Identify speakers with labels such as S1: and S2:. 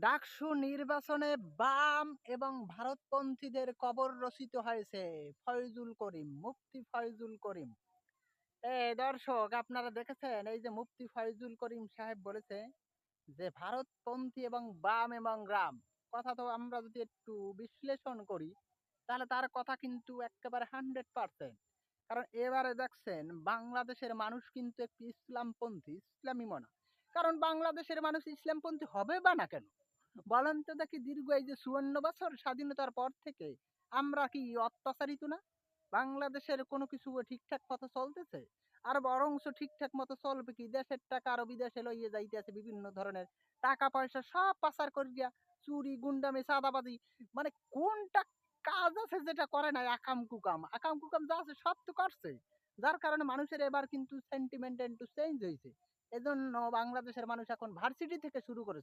S1: ডাকসু নির্বাচনে বাম এবং ভারতপন্থীদের কবর রচিত হয়েছে ফয়জুল করিম, মুফতি ফয়জুল করিম। এ দর্শক, আপনারা দেখেছেন, এই যে মুফতি ফয়জুল করিম সাহেব বলেছে যে, ভারতপন্থী এবং বাম এবং গ্রাম। কথা তো আমরা যদি একটু বিশ্লেষণ করি, তাহলে তার কথা কিন্তু একেবারে হান্ড্রেড পার্সেন্ট। কারণ এবারে দেখছেন, বাংলাদেশের মানুষ কিন্তু একটু ইসলামপন্থী, ইসলামী মনা। কারণ বাংলাদেশের মানুষ ইসলামপন্থী হবে বা না কেন? বলেন তো দেখি দীর্ঘ এই যে চুয়ান্ন বছর স্বাধীনতার পর থেকে আমরা কি অত্যাচারিত না? বাংলাদেশের কোনো কিছু ঠিকঠাক মতো চলতেছে? আর বরংশ ঠিকঠাক মতো চলবে কি? দেশের টাকা আরও বিদেশে লইয়ে যাইতেছে বিভিন্ন ধরনের টাকা পয়সা সব পাচার করিয়া চুরি, গুন্ডামি, চাঁদাবাজি। মানে কোনটা কাজ আছে যেটা করে নাই আকাম কুকাম? আকাম কুকাম যা আছে সব তো করছে। যার কারণে মানুষের এবার কিন্তু সেন্টিমেন্ট একটু চেঞ্জ হয়েছে এজন্য বাংলাদেশের মানুষ এখন ভার্সিটি থেকে শুরু করে